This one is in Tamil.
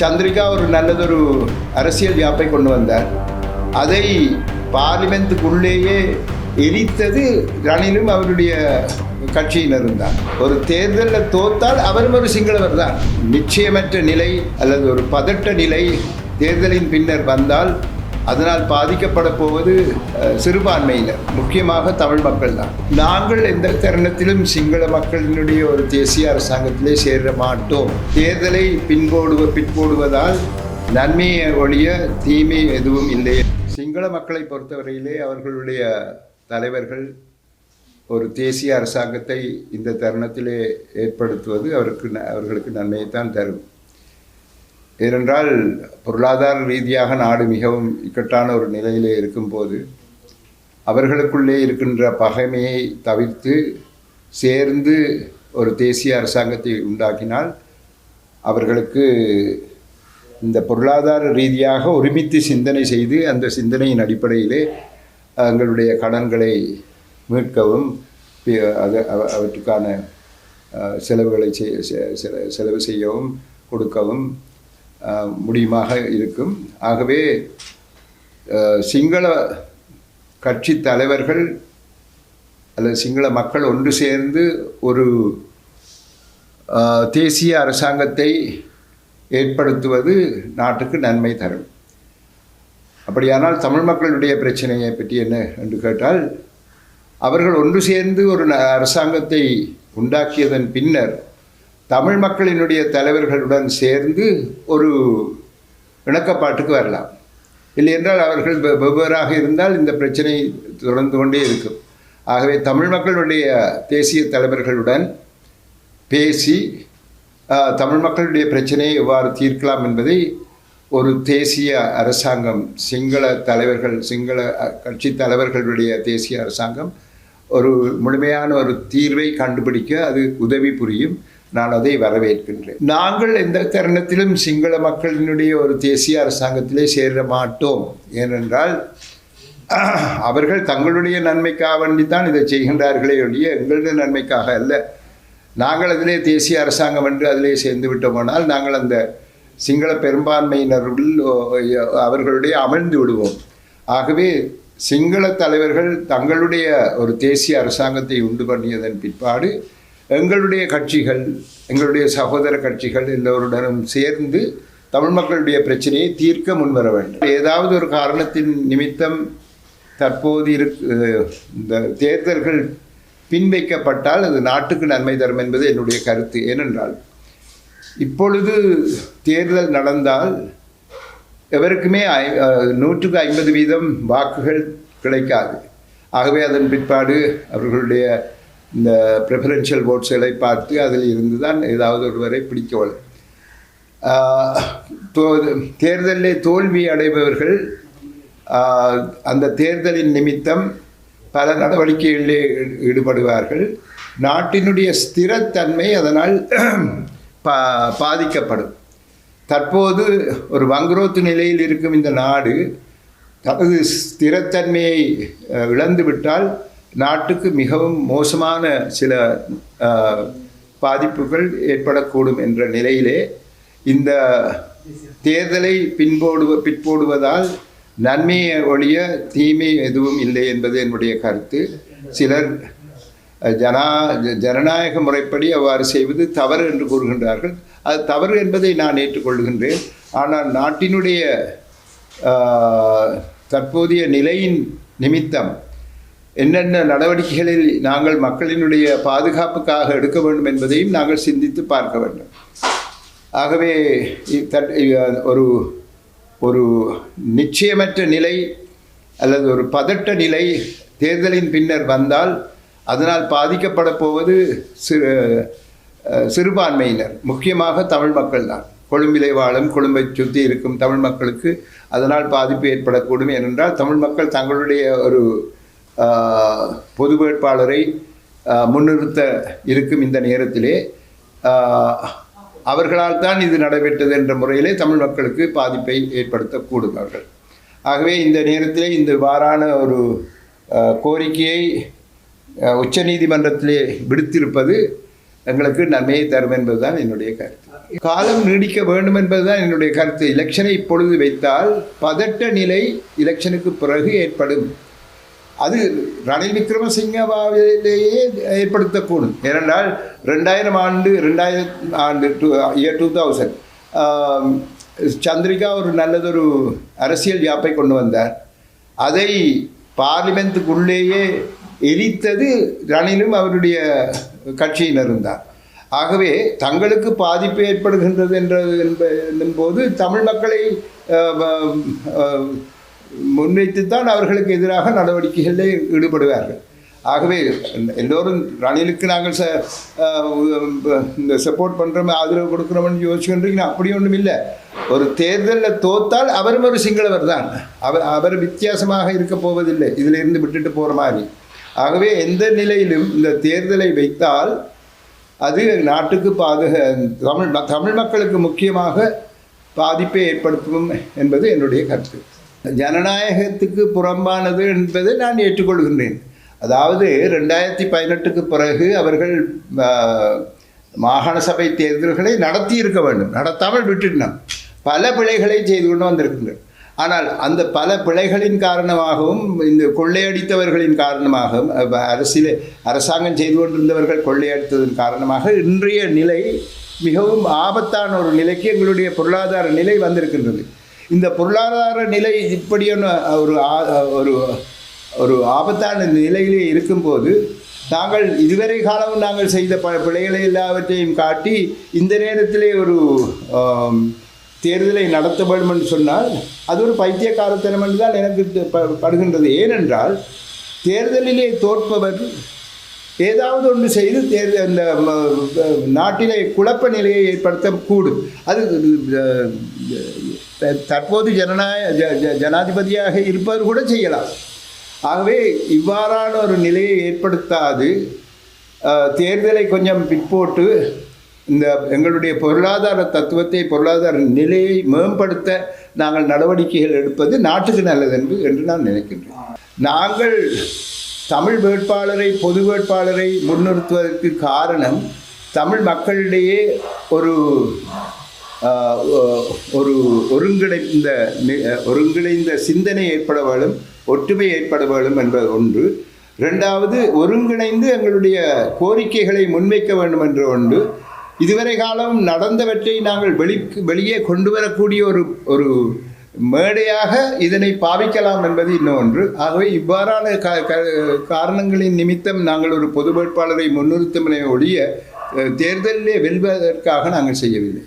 சந்திரிகா ஒரு நல்லதொரு அரசியல் வியாப்பை கொண்டு வந்தார். அதை பார்லிமெண்ட்டுக்குள்ளேயே எரித்தது ரணிலும் அவருடைய கட்சியினரும் தான். ஒரு தேர்தலில் தோத்தால் அவரும் ஒரு சிங்களவர் தான். நிச்சயமற்ற நிலை அல்லது ஒரு பதட்ட நிலை தேர்தலின் பின்னர் வந்தால் அதனால் பாதிக்கப்பட போவது சிறுபான்மையினர் முக்கியமாக தமிழ் மக்கள் தான் நாங்கள் எந்த தருணத்திலும் சிங்கள மக்களினுடைய ஒரு தேசிய அரசாங்கத்திலே சேர மாட்டோம். தேர்தலை பின்போடுவ பின்போடுவதால் நன்மையை ஒழிய தீமை எதுவும் இல்லை. சிங்கள மக்களை பொறுத்தவரையிலே அவர்களுடைய தலைவர்கள் ஒரு தேசிய அரசாங்கத்தை இந்த தருணத்திலே ஏற்படுத்துவது அவருக்கு ந- அவர்களுக்கு நன்மையைத்தான் தரும். ஏனென்றால் பொருளாதார ரீதியாக நாடு மிகவும் இக்கட்டான ஒரு நிலையிலே இருக்கும்போது அவர்களுக்குள்ளே இருக்கின்ற பகைமையை தவிர்த்து சேர்ந்து ஒரு தேசிய அரசாங்கத்தை உண்டாக்கினால் அவர்களுக்கு இந்த பொருளாதார ரீதியாக ஒருமித்து சிந்தனை செய்து அந்த சிந்தனையின் அடிப்படையிலே எங்களுடைய கடன்களை மீட்கவும் அது அவற்றுக்கான செலவுகளை செய்- செ- செலவு செய்யவும் கொடுக்கவும் முடியுமாக இருக்கும். ஆகவே சிங்கள கட்சி தலைவர்கள் அல்லது சிங்கள மக்கள் ஒன்று சேர்ந்து ஒரு தேசிய அரசாங்கத்தை ஏற்படுத்துவது நாட்டுக்கு நன்மை தரும். அப்படியானால் தமிழ் மக்களுடைய பிரச்சனையை பற்றி என்ன என்று கேட்டால் அவர்கள் ஒன்று சேர்ந்து ஒரு ந- அரசாங்கத்தை உண்டாக்கியதன் பின்னர் தமிழ் மக்களினுடைய தலைவர்களுடன் சேர்ந்து ஒரு இணக்கப்பாட்டுக்கு வரலாம். இல்லை என்றால் அவர்கள் வெ- வெவ்வேறாக இருந்தால் இந்த பிரச்சனை தொடர்ந்து கொண்டே இருக்கும். ஆகவே தமிழ் மக்களுடைய தேசிய தலைவர்களுடன் பேசி தமிழ் மக்களுடைய பிரச்சனையை எவ்வாறு தீர்க்கலாம் என்பதை ஒரு தேசிய அரசாங்கம் சிங்கள தலைவர்கள் சிங்கள கட்சி தலைவர்களுடைய தேசிய அரசாங்கம் ஒரு முழுமையான ஒரு தீர்வை கண்டுபிடிக்க அது உதவி புரியும். நான் அதை வரவேற்கின்றேன். நாங்கள் எந்த தருணத்திலும் சிங்கள மக்களினுடைய ஒரு தேசிய அரசாங்கத்திலே சேர மாட்டோம். ஏனென்றால் அவர்கள் தங்களுடைய நன்மைக்காக வேண்டித்தான் இதை செய்கின்றார்களே ஒழிய எங்களுடைய நன்மைக்காக அல்ல. நாங்கள் அதிலே தேசிய அரசாங்கம் என்று அதிலே சேர்ந்து விட்டோமானால் நாங்கள் அந்த சிங்கள பெரும்பான்மையினருள் அவர்களுடைய அமிழ்ந்து விடுவோம். ஆகவே சிங்கள தலைவர்கள் தங்களுடைய ஒரு தேசிய அரசாங்கத்தை உண்டு பண்ணியதன் பிற்பாடு எங்களுடைய கட்சிகள் எங்களுடைய சகோதர கட்சிகள் எல்லோருடனும் சேர்ந்து தமிழ் மக்களுடைய பிரச்சனையை தீர்க்க முன்வர வேண்டும். ஏதாவது ஒரு காரணத்தின் நிமித்தம் தற்போது இருக்கு இந்த தேர்தல்கள் பின்வைக்கப்பட்டால் அது நாட்டுக்கு நன்மை தரும் என்பது என்னுடைய கருத்து. ஏனென்றால் இப்பொழுது தேர்தல் நடந்தால் எவருக்குமே ஐ- நூற்றுக்கு ஐம்பது வீதம் வாக்குகள் கிடைக்காது. ஆகவே அதன் பிற்பாடு அவர்களுடைய இந்த ப்ரிஃபரன்ஷியல் ஓட்ஸ்களை பார்த்து அதில் இருந்து தான் ஏதாவது ஒருவரை பிடிக்கவள் தேர்தலில் தோல்வி அடைபவர்கள் அந்த தேர்தலின் நிமித்தம் பல நடவடிக்கைகளிலே ஈடுபடுவார்கள். நாட்டினுடைய ஸ்திரத்தன்மை அதனால் பா பாதிக்கப்படும். தற்போது ஒரு வங்குரோத்து நிலையில் இருக்கும் இந்த நாடு தனது ஸ்திரத்தன்மையை அஹ், இழந்துவிட்டால் நாட்டுக்கு மிகவும் மோசமான சில பாதிப்புகள் ஏற்படக்கூடும் என்ற நிலையிலே இந்த தேர்தலை பின்போடுவ பிற்போடுவதால் நன்மையை ஒழிய தீமை எதுவும் இல்லை என்பது என்னுடைய கருத்து. சிலர் ஜனா ஜ- ஜனநாயக முறைப்படி அவ்வாறு செய்வது தவறு என்று கூறுகின்றார்கள். அது தவறு என்பதை நான் ஏற்றுக்கொள்கின்றேன். ஆனால் நாட்டினுடைய தற்போதைய நிலையின் நிமித்தம் என்னென்ன நடவடிக்கைகளில் நாங்கள் மக்களினுடைய பாதுகாப்புக்காக எடுக்க வேண்டும் என்பதையும் நாங்கள் சிந்தித்து பார்க்க வேண்டும். ஆகவே தட்- ஒரு ஒரு நிச்சயமற்ற நிலை அல்லது ஒரு பதட்ட நிலை தேர்தலின் பின்னர் வந்தால் அதனால் பாதிக்கப்பட போவது சிறு சிறுபான்மையினர் முக்கியமாக தமிழ் மக்கள் தான். கொழும்பிலே வாழும் கொழும்பை சுற்றி இருக்கும் தமிழ் மக்களுக்கு அதனால் பாதிப்பு ஏற்படக்கூடும் ஏனென்றால் தமிழ் மக்கள் தங்களுடைய ஒரு பொது வேட்பாளரை முன்னிறுத்த இருக்கும் இந்த நேரத்திலே அவர்களால் தான் இது நடைபெற்றது என்ற முறையிலே தமிழ் மக்களுக்கு பாதிப்பை ஏற்படுத்தக்கூடும் அவர்கள் ஆகவே இந்த நேரத்திலே இந்த வாரான ஒரு கோரிக்கையை உச்ச உச்சநீதிமன்றத்திலே விடுத்திருப்பது எங்களுக்கு நன்மையை தரும் என்பதுதான் என்னுடைய கருத்து. காலம் நீடிக்க வேண்டும் என்பதுதான் என்னுடைய கருத்து. எலெக்ஷனை இப்பொழுது வைத்தால் பதட்ட நிலை எலெக்ஷனுக்கு பிறகு ஏற்படும். அது ரணில் விக்ரமசிங்கவாவிலேயே ஏற்படுத்தக்கூடும். ஏனென்றால் ரெண்டாயிரம் ஆண்டு ரெண்டாயிரம் ஆண்டு to year two thousand Chandrika ஒரு நல்லதொரு அரசியல் யாப்பை கொண்டு வந்தார். அதை பார்லிமெண்ட்டுக்குள்ளேயே எரித்தது ரணிலும் அவருடைய கட்சியினரும் தான். ஆகவே தங்களுக்கு பாதிப்பு ஏற்படுகின்றது என்ற என்பது தமிழ் மக்களை முன்வைத்துத்தான் அவர்களுக்கு எதிராக நடவடிக்கைகளில் ஈடுபடுவார்கள். ஆகவே எல்லோரும் ரணிலுக்கு நாங்கள் ச இந்த சப்போர்ட் பண்ணுறோம் ஆதரவு கொடுக்குறோம்னு யோசிச்சுன்றீங்க அப்படி ஒன்றும் இல்லை. ஒரு தேர்தலில் தோத்தால் அவரும் ஒரு சிங்களவர் தான். அவர் அவர் வித்தியாசமாக இருக்க போவதில்லை. இதில் இருந்து விட்டுட்டு போகிற மாதிரி. ஆகவே எந்த நிலையிலும் இந்த தேர்தலை வைத்தால் அது நாட்டுக்கு பாதுக தமிழ் தமிழ் மக்களுக்கு முக்கியமாக பாதிப்பை ஏற்படுத்தும் என்பது என்னுடைய கருத்து. ஜனநாயகத்துக்கு புறம்பானது என்பதை நான் ஏற்றுக்கொள்கின்றேன். அதாவது ரெண்டாயிரத்தி பதினெட்டுக்கு பிறகு அவர்கள் மாகாண சபை தேர்தல்களை நடத்தி இருக்க வேண்டும். நடத்தாமல் விட்டுட்டோம் பல பிழைகளை செய்து கொண்டு வந்திருக்கின்றனர். ஆனால் அந்த பல பிழைகளின் காரணமாகவும் இந்த கொள்ளையடித்தவர்களின் காரணமாகவும் அரசியல் அரசாங்கம் செய்து கொண்டிருந்தவர்கள் கொள்ளையடித்ததன் காரணமாக இன்றைய நிலை மிகவும் ஆபத்தான ஒரு நிலைக்கு எங்களுடைய பொருளாதார நிலை வந்திருக்கின்றது. இந்த பொருளாதார நிலை இப்படியான ஒரு ஒரு ஒரு ஆபத்தான நிலையிலே இருக்கும்போது நாங்கள் இதுவரை காலம் நாங்கள் செய்த ப பிழைகளை எல்லாவற்றையும் காட்டி இந்த நேரத்திலே ஒரு தேர்தலை நடத்த வேண்டும் என்று சொன்னால் அது ஒரு பைத்தியக்காரத்தனம் என்று தான் எனக்கு ப- படுகின்றது. ஏனென்றால் தேர்தலிலே தோற்பவர் ஏதாவது ஒன்று செய்து தேர்தல் அந்த நாட்டிலே குழப்ப நிலையை ஏற்படுத்தக்கூடும் அது தற்போது ஜனநாயக ஜ- ஜனாதிபதியாக இருப்பவர் கூட செய்யலாம். ஆகவே இவ்வாறான ஒரு நிலையை ஏற்படுத்தாது. தேர்தலை கொஞ்சம் பிற்போட்டு இந்த எங்களுடைய பொருளாதார தத்துவத்தை பொருளாதார நிலையை மேம்படுத்த நாங்கள் நடவடிக்கைகள் எடுப்பது நாட்டுக்கு நல்லது என்று என்று நான் நினைக்கின்றேன். நாங்கள் தமிழ் வேட்பாளரை பொது வேட்பாளரை முன்னிறுத்துவதற்கு காரணம் தமிழ் மக்களிடையே ஒரு ஒரு ஒருங்கிணைந்த ஒருங்கிணைந்த சிந்தனை ஏற்பட வேணும் ஒற்றுமை ஏற்பட வேணும் என்பது ஒன்று. ரெண்டாவது ஒருங்கிணைந்து எங்களுடைய கோரிக்கைகளை முன்வைக்க வேண்டும் என்ற ஒன்று. இதுவரை காலம் நடந்தவற்றை நாங்கள் வெளி வெளியே கொண்டு வரக்கூடிய ஒரு ஒரு மேடையாக இதனை பாவிக்கலாம் என்பது இன்னொன்று. ஆகவே இவ்வாறான க காரணங்களின் நிமித்தம் நாங்கள் ஒரு பொது வேட்பாளரை முன்னிறுத்தும் ஒழிய தேர்தலிலே வெல்வதற்காக நாங்கள் செய்யவில்லை.